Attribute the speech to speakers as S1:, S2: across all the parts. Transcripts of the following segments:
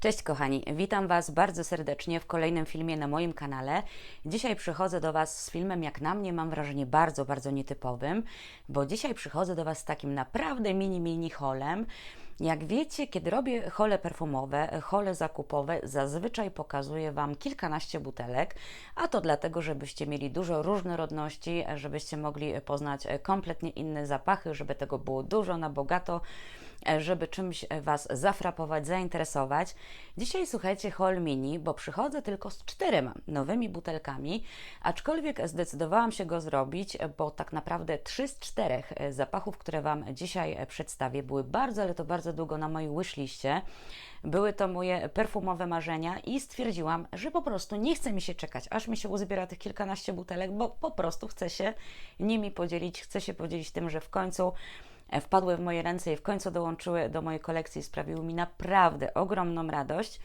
S1: Cześć kochani, witam Was bardzo serdecznie w kolejnym filmie na moim kanale. Dzisiaj przychodzę do Was z filmem, jak na mnie mam wrażenie, bardzo, bardzo nietypowym, bo dzisiaj przychodzę do Was z takim naprawdę mini, mini holem. Jak wiecie, kiedy robię hole perfumowe, hole zakupowe, zazwyczaj pokazuję Wam kilkanaście butelek, a to dlatego, żebyście mieli dużo różnorodności, żebyście mogli poznać kompletnie inne zapachy, żeby tego było dużo na bogato żeby czymś Was zafrapować, zainteresować. Dzisiaj słuchajcie Hall Mini, bo przychodzę tylko z czterema nowymi butelkami, aczkolwiek zdecydowałam się go zrobić, bo tak naprawdę trzy z czterech zapachów, które Wam dzisiaj przedstawię, były bardzo, ale to bardzo długo na mojej wishliście. Były to moje perfumowe marzenia i stwierdziłam, że po prostu nie chce mi się czekać, aż mi się uzbiera tych kilkanaście butelek, bo po prostu chcę się nimi podzielić, chcę się podzielić tym, że w końcu wpadły w moje ręce i w końcu dołączyły do mojej kolekcji, sprawiły mi naprawdę ogromną radość.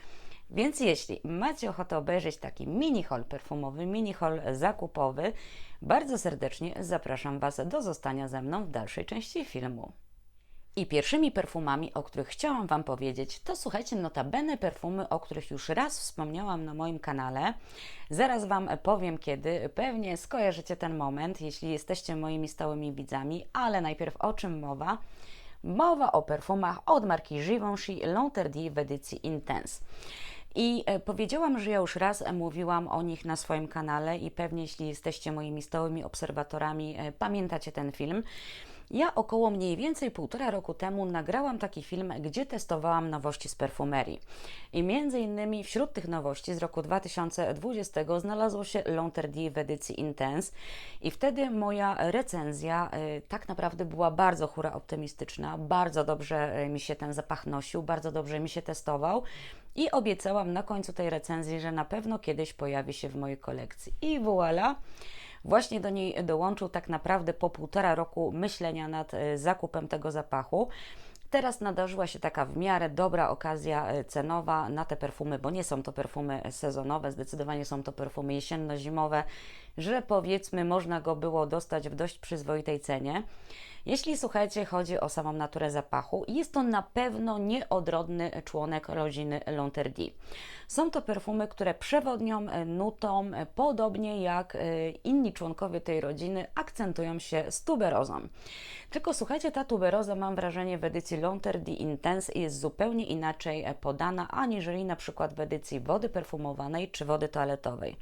S1: Więc jeśli macie ochotę obejrzeć taki mini haul perfumowy, mini haul zakupowy, bardzo serdecznie zapraszam Was do zostania ze mną w dalszej części filmu. I pierwszymi perfumami, o których chciałam Wam powiedzieć, to słuchajcie, notabene perfumy, o których już raz wspomniałam na moim kanale. Zaraz Wam powiem kiedy, pewnie skojarzycie ten moment, jeśli jesteście moimi stałymi widzami, ale najpierw o czym mowa? Mowa o perfumach od marki Givenchy L'Interdit w edycji Intense. I e, powiedziałam, że ja już raz mówiłam o nich na swoim kanale i pewnie jeśli jesteście moimi stałymi obserwatorami, e, pamiętacie ten film. Ja około mniej więcej półtora roku temu nagrałam taki film, gdzie testowałam nowości z perfumerii. I między innymi wśród tych nowości z roku 2020 znalazło się L'Interdit w edycji Intense i wtedy moja recenzja y, tak naprawdę była bardzo hura optymistyczna, bardzo dobrze y, mi się ten zapach nosił, bardzo dobrze mi się testował i obiecałam na końcu tej recenzji, że na pewno kiedyś pojawi się w mojej kolekcji. I voilà! Właśnie do niej dołączył tak naprawdę po półtora roku myślenia nad e, zakupem tego zapachu. Teraz nadarzyła się taka w miarę dobra okazja e, cenowa na te perfumy, bo nie są to perfumy sezonowe, zdecydowanie są to perfumy jesienno-zimowe, że powiedzmy można go było dostać w dość przyzwoitej cenie. Jeśli słuchajcie, chodzi o samą naturę zapachu, jest to na pewno nieodrodny członek rodziny L'Interdit. Są to perfumy, które przewodnią e, nutą, e, podobnie jak e, inni członkowie tej rodziny, akcentują się z tuberozą. Tylko słuchajcie, ta tuberoza mam wrażenie w edycji L'Interdit Intense jest zupełnie inaczej podana, aniżeli na przykład w edycji wody perfumowanej czy wody toaletowej.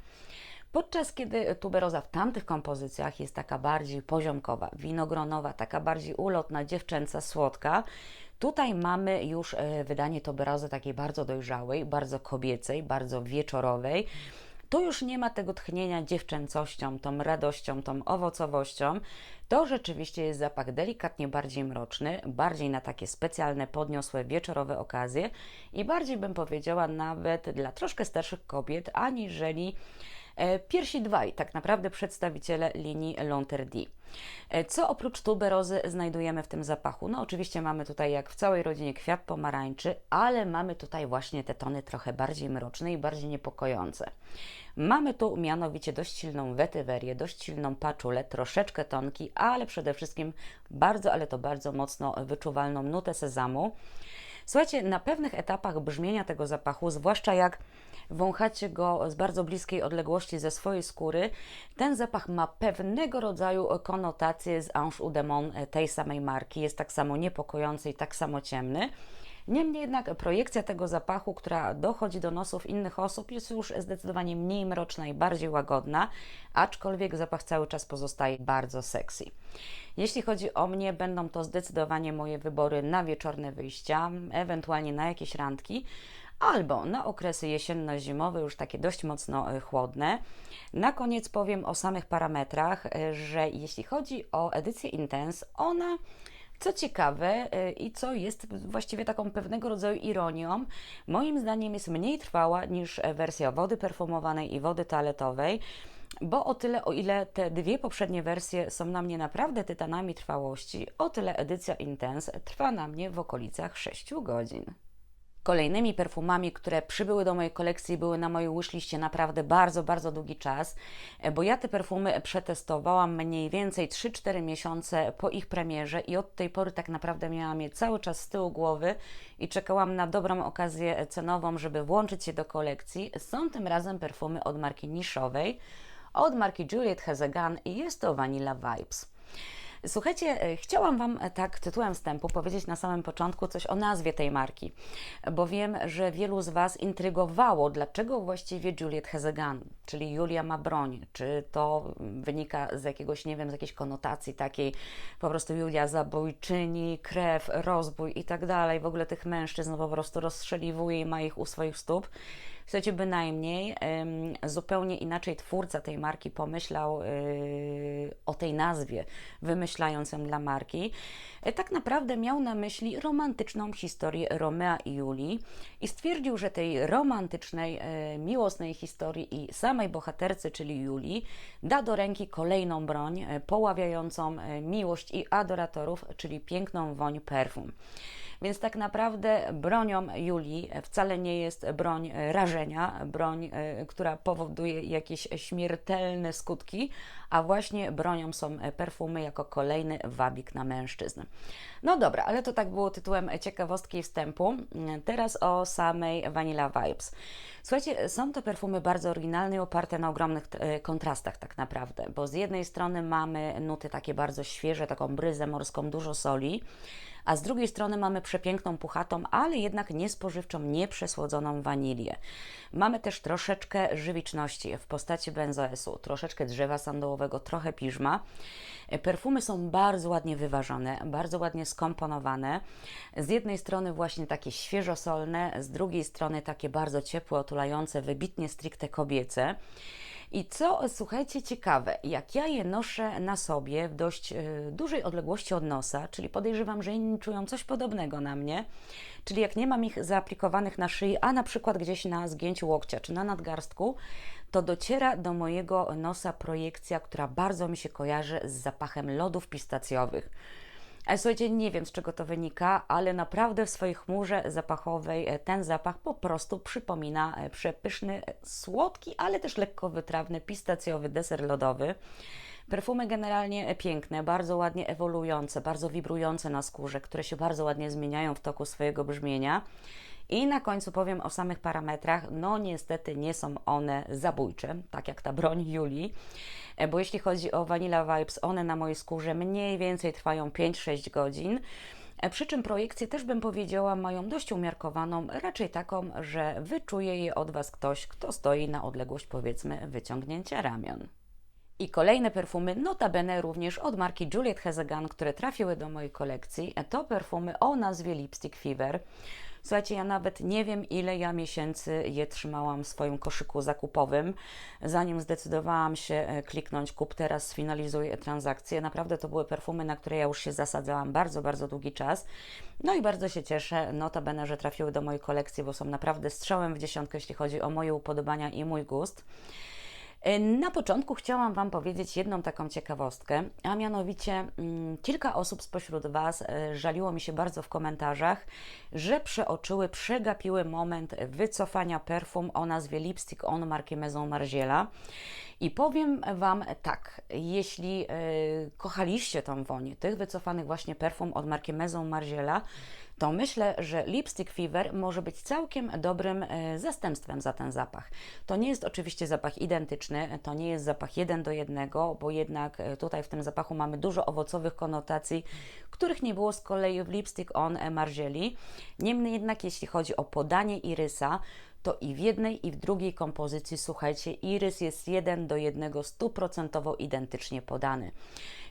S1: Podczas kiedy tuberoza w tamtych kompozycjach jest taka bardziej poziomkowa, winogronowa, taka bardziej ulotna, dziewczęca, słodka, Tutaj mamy już e, wydanie tuberozy takiej bardzo dojrzałej, bardzo kobiecej, bardzo wieczorowej. Tu już nie ma tego tchnienia dziewczęcością, tą radością, tą owocowością. To rzeczywiście jest zapach delikatnie bardziej mroczny, bardziej na takie specjalne, podniosłe, wieczorowe okazje i bardziej bym powiedziała nawet dla troszkę starszych kobiet, aniżeli pierwsi dwaj, tak naprawdę przedstawiciele linii L'Interdit. E, co oprócz tuberozy znajdujemy w tym zapachu? No oczywiście mamy tutaj jak w całej rodzinie kwiat pomarańczy, ale mamy tutaj właśnie te tony trochę bardziej mroczne i bardziej niepokojące. Mamy tu mianowicie dość silną wetywerię, dość silną paczulę, troszeczkę tonki, ale przede wszystkim bardzo, ale to bardzo mocno wyczuwalną nutę sezamu. Słuchajcie, na pewnych etapach brzmienia tego zapachu, zwłaszcza jak wąchacie go z bardzo bliskiej odległości ze swojej skóry, ten zapach ma pewnego rodzaju konotację z Ange Udemon tej samej marki. Jest tak samo niepokojący i tak samo ciemny. Niemniej jednak projekcja tego zapachu, która dochodzi do nosów innych osób, jest już zdecydowanie mniej mroczna i bardziej łagodna, aczkolwiek zapach cały czas pozostaje bardzo sexy. Jeśli chodzi o mnie, będą to zdecydowanie moje wybory na wieczorne wyjścia, ewentualnie na jakieś randki, albo na okresy jesienno-zimowe, już takie dość mocno e, chłodne. Na koniec powiem o samych parametrach, e, że jeśli chodzi o edycję Intense, ona co ciekawe y, i co jest właściwie taką pewnego rodzaju ironią, moim zdaniem jest mniej trwała niż wersja wody perfumowanej i wody toaletowej bo o tyle, o ile te dwie poprzednie wersje są na mnie naprawdę tytanami trwałości, o tyle edycja Intense trwa na mnie w okolicach 6 godzin. Kolejnymi perfumami, które przybyły do mojej kolekcji, były na mojej wishliście naprawdę bardzo, bardzo długi czas, e, bo ja te perfumy przetestowałam mniej więcej 3-4 miesiące po ich premierze i od tej pory tak naprawdę miałam je cały czas z tyłu głowy i czekałam na dobrą okazję cenową, żeby włączyć je do kolekcji. Są tym razem perfumy od marki niszowej, od marki Juliet Gun i jest to Vanilla Vibes. Słuchajcie, e, chciałam Wam e, tak tytułem wstępu powiedzieć na samym początku coś o nazwie tej marki, bo wiem, że wielu z Was intrygowało, dlaczego właściwie Juliet gun, czyli Julia ma broń, czy to wynika z jakiegoś, nie wiem, z jakiejś konotacji takiej, po prostu Julia zabójczyni, krew, rozbój i tak dalej, w ogóle tych mężczyzn po prostu rozstrzeliwuje i ma ich u swoich stóp. Słuchajcie, bynajmniej zupełnie inaczej twórca tej marki pomyślał yy, o tej nazwie, wymyślając ją dla marki. E, tak naprawdę miał na myśli romantyczną historię Romea i Julii i stwierdził, że tej romantycznej, e, miłosnej historii i samej bohaterce, czyli Julii, da do ręki kolejną broń e, poławiającą miłość i adoratorów, czyli piękną woń perfum. Więc tak naprawdę bronią Julii wcale nie jest broń rażenia, broń, e, która powoduje jakieś śmiertelne skutki, a właśnie bronią są perfumy jako kolejny wabik na mężczyzn. No dobra, ale to tak było tytułem ciekawostki wstępu. Teraz o samej Vanilla Vibes. Słuchajcie, są to perfumy bardzo oryginalne i oparte na ogromnych e, kontrastach tak naprawdę, bo z jednej strony mamy nuty takie bardzo świeże, taką bryzę morską, dużo soli, a z drugiej strony mamy przepiękną, puchatą, ale jednak niespożywczą, nieprzesłodzoną wanilię. Mamy też troszeczkę żywiczności w postaci benzoesu, troszeczkę drzewa sandałowego, trochę piżma. Perfumy są bardzo ładnie wyważone, bardzo ładnie skomponowane. Z jednej strony właśnie takie świeżosolne, z drugiej strony takie bardzo ciepłe, otulające, wybitnie stricte kobiece. I co, słuchajcie, ciekawe, jak ja je noszę na sobie w dość y, dużej odległości od nosa, czyli podejrzewam, że inni czują coś podobnego na mnie, czyli jak nie mam ich zaaplikowanych na szyi, a na przykład gdzieś na zgięciu łokcia czy na nadgarstku, to dociera do mojego nosa projekcja, która bardzo mi się kojarzy z zapachem lodów pistacjowych. A słuchajcie, nie wiem z czego to wynika, ale naprawdę w swojej chmurze zapachowej e, ten zapach po prostu przypomina e, przepyszny, e, słodki, ale też lekko wytrawny, pistacjowy deser lodowy. Perfumy generalnie piękne, bardzo ładnie ewoluujące, bardzo wibrujące na skórze, które się bardzo ładnie zmieniają w toku swojego brzmienia. I na końcu powiem o samych parametrach. No niestety nie są one zabójcze, tak jak ta broń Julii, e, bo jeśli chodzi o Vanilla Vibes, one na mojej skórze mniej więcej trwają 5-6 godzin. E, przy czym projekcje też bym powiedziała mają dość umiarkowaną, raczej taką, że wyczuje je od Was ktoś, kto stoi na odległość powiedzmy wyciągnięcia ramion. I kolejne perfumy, notabene również od marki Juliet Hezegan, które trafiły do mojej kolekcji, e, to perfumy o nazwie Lipstick Fever. Słuchajcie, ja nawet nie wiem, ile ja miesięcy je trzymałam w swoim koszyku zakupowym, zanim zdecydowałam się e, kliknąć kup teraz, sfinalizuję transakcję. Naprawdę to były perfumy, na które ja już się zasadzałam bardzo, bardzo długi czas. No i bardzo się cieszę, notabene, że trafiły do mojej kolekcji, bo są naprawdę strzałem w dziesiątkę, jeśli chodzi o moje upodobania i mój gust. E, na początku chciałam Wam powiedzieć jedną taką ciekawostkę, a mianowicie mm, kilka osób spośród Was e, żaliło mi się bardzo w komentarzach, że przeoczyły, przegapiły moment wycofania perfum o nazwie Lipstick On marki Maison Margiela. I powiem Wam tak, jeśli y, kochaliście tą wonię tych wycofanych właśnie perfum od marki Maison Margiela, to myślę, że Lipstick Fever może być całkiem dobrym e, zastępstwem za ten zapach. To nie jest oczywiście zapach identyczny, to nie jest zapach jeden do jednego, bo jednak e, tutaj w tym zapachu mamy dużo owocowych konotacji, których nie było z kolei w Lipstick On Margieli. Niemniej jednak, jeśli chodzi o podanie irysa, to i w jednej, i w drugiej kompozycji, słuchajcie, irys jest jeden do jednego stuprocentowo identycznie podany.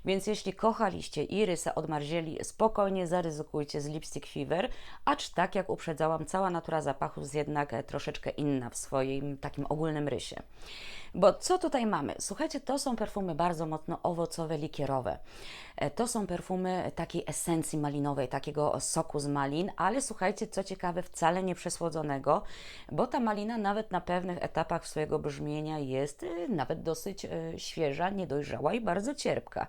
S1: Więc jeśli kochaliście irysa od Marzieli, spokojnie zaryzykujcie z Lipstick Fever, acz tak jak uprzedzałam, cała natura zapachu jest jednak e, troszeczkę inna w swoim takim ogólnym rysie. Bo co tutaj mamy? Słuchajcie, to są perfumy bardzo mocno owocowe, likierowe. E, to są perfumy takiej esencji malinowej, takiego soku z malin, ale słuchajcie, co ciekawe, wcale nie przesłodzonego, bo ta malina nawet na pewnych etapach swojego brzmienia jest e, nawet dosyć świeża, niedojrzała i bardzo cierpka.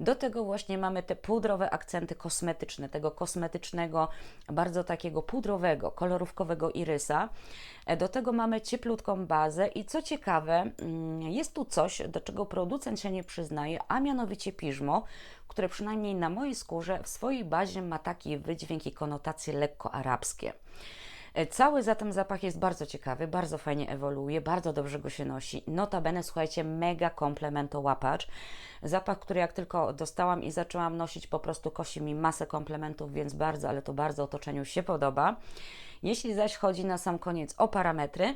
S1: Do tego właśnie mamy te pudrowe akcenty kosmetyczne, tego kosmetycznego, bardzo takiego pudrowego, kolorówkowego irysa. E, Do tego mamy cieplutką bazę i co ciekawe, mm, jest tu coś, do czego producent się nie przyznaje, a mianowicie piżmo, które przynajmniej na mojej skórze w swojej bazie ma taki wydźwięk i konotacje lekko arabskie. E, Cały zatem zapach jest bardzo ciekawy, bardzo fajnie ewoluuje, bardzo dobrze go się nosi. Notabene, słuchajcie, mega komplementołapacz. Zapach, który jak tylko dostałam i zaczęłam nosić, po prostu kosi mi masę komplementów, więc bardzo, ale to bardzo otoczeniu się podoba. Jeśli zaś chodzi na sam koniec o parametry,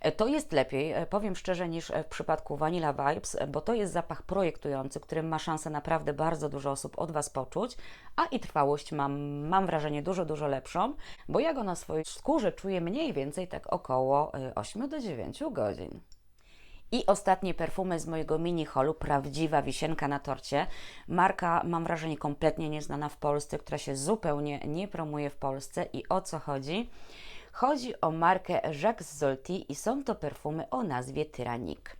S1: e, to jest lepiej, e, powiem szczerze, niż w przypadku Vanilla Vibes, e, bo to jest zapach projektujący, którym ma szansę naprawdę bardzo dużo osób od Was poczuć, a i trwałość mam, mam wrażenie dużo, dużo lepszą, bo ja go na swojej skórze czuję mniej więcej tak około e, 8 do 9 godzin. I ostatnie perfumy z mojego mini holu, prawdziwa wisienka na torcie. Marka, mam wrażenie, kompletnie nieznana w Polsce, która się zupełnie nie promuje w Polsce. I o co chodzi? Chodzi o markę Jacques Zolty i są to perfumy o nazwie Tyrannique.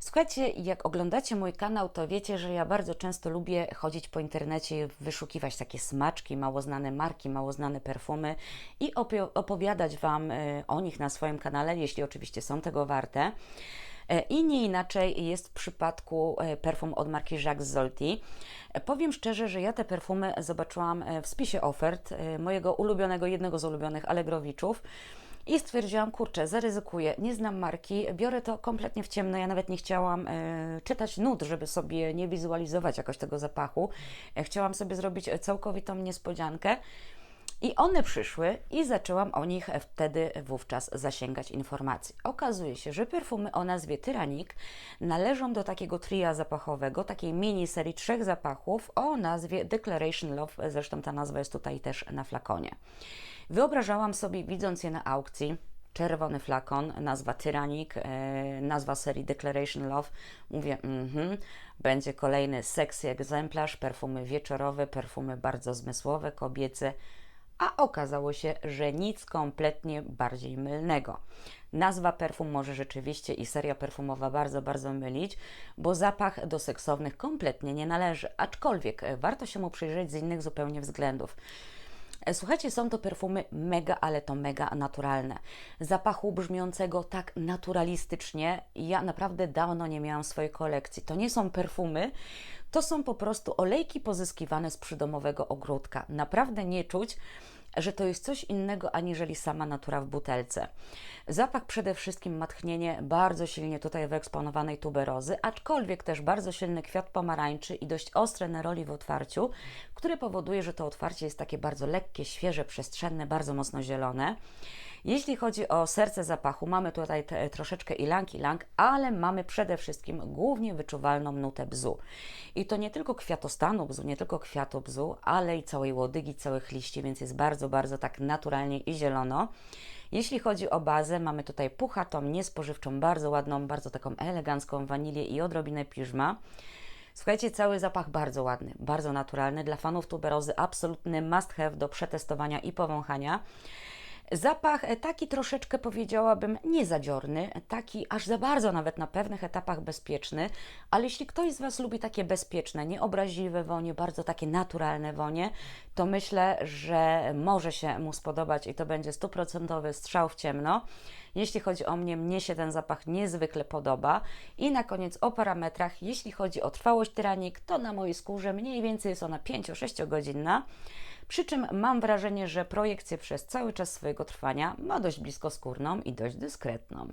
S1: Słuchajcie, jak oglądacie mój kanał, to wiecie, że ja bardzo często lubię chodzić po internecie i wyszukiwać takie smaczki, mało znane marki, mało znane perfumy i opowiadać Wam y, o nich na swoim kanale, jeśli oczywiście są tego warte. E, I nie inaczej jest w przypadku e, perfum od marki Jacques Zolty. E, Powiem szczerze, że ja te perfumy zobaczyłam w spisie ofert mojego ulubionego, jednego z ulubionych Allegrowiczów. I stwierdziłam, kurczę, zaryzykuję, nie znam marki, biorę to kompletnie w ciemno. Ja nawet nie chciałam e, czytać nut, żeby sobie nie wizualizować jakoś tego zapachu. E, chciałam sobie zrobić całkowitą niespodziankę. I one przyszły i zaczęłam o nich wtedy wówczas zasięgać informacji. Okazuje się, że perfumy o nazwie Tyrannik należą do takiego tria zapachowego, takiej mini serii trzech zapachów o nazwie Declaration Love. Zresztą ta nazwa jest tutaj też na flakonie. Wyobrażałam sobie, widząc je na aukcji, czerwony flakon, nazwa Tyrannik, e, nazwa serii Declaration Love. Mówię, mhm, będzie kolejny sexy egzemplarz, perfumy wieczorowe, perfumy bardzo zmysłowe, kobiece, a okazało się, że nic kompletnie bardziej mylnego. Nazwa perfum może rzeczywiście i seria perfumowa bardzo, bardzo mylić, bo zapach do seksownych kompletnie nie należy, aczkolwiek warto się mu przyjrzeć z innych zupełnie względów. Słuchajcie, są to perfumy mega, ale to mega naturalne. Zapachu brzmiącego tak naturalistycznie, ja naprawdę dawno nie miałam swojej kolekcji. To nie są perfumy, to są po prostu olejki pozyskiwane z przydomowego ogródka. Naprawdę nie czuć, że to jest coś innego aniżeli sama natura w butelce. Zapach przede wszystkim ma tchnienie bardzo silnie tutaj wyeksponowanej tuberozy, aczkolwiek też bardzo silny kwiat pomarańczy i dość ostre neroli w otwarciu, które powoduje, że to otwarcie jest takie bardzo lekkie, świeże, przestrzenne, bardzo mocno zielone. Jeśli chodzi o serce zapachu, mamy tutaj te, troszeczkę ilang ilang, ale mamy przede wszystkim głównie wyczuwalną nutę bzu. I to nie tylko kwiatostanu bzu, nie tylko kwiatu bzu, ale i całej łodygi, całych liści, więc jest bardzo, bardzo tak naturalnie i zielono. Jeśli chodzi o bazę, mamy tutaj puchatą, niespożywczą, bardzo ładną, bardzo taką elegancką wanilię i odrobinę piżma. Słuchajcie, cały zapach bardzo ładny, bardzo naturalny. Dla fanów tuberozy absolutny must have do przetestowania i powąchania. Zapach e, taki troszeczkę powiedziałabym niezadziorny, taki aż za bardzo nawet na pewnych etapach bezpieczny, ale jeśli ktoś z Was lubi takie bezpieczne, nieobraźliwe wonie, bardzo takie naturalne wonie, to myślę, że może się mu spodobać i to będzie stuprocentowy strzał w ciemno. Jeśli chodzi o mnie, mnie się ten zapach niezwykle podoba. I na koniec o parametrach. Jeśli chodzi o trwałość tyranik, to na mojej skórze mniej więcej jest ona 5-6 godzinna. Przy czym mam wrażenie, że projekcję przez cały czas swojego trwania ma dość bliskoskórną i dość dyskretną.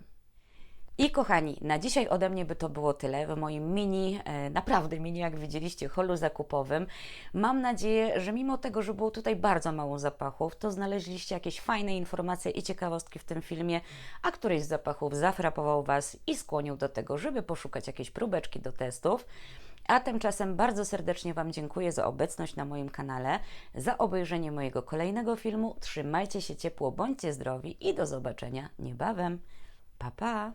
S1: I kochani, na dzisiaj ode mnie by to było tyle w moim mini, e, naprawdę mini, jak widzieliście, holu zakupowym. Mam nadzieję, że mimo tego, że było tutaj bardzo mało zapachów, to znaleźliście jakieś fajne informacje i ciekawostki w tym filmie, a któryś z zapachów zafrapował Was i skłonił do tego, żeby poszukać jakieś próbeczki do testów. A tymczasem bardzo serdecznie Wam dziękuję za obecność na moim kanale, za obejrzenie mojego kolejnego filmu. Trzymajcie się ciepło, bądźcie zdrowi i do zobaczenia niebawem. Pa, pa!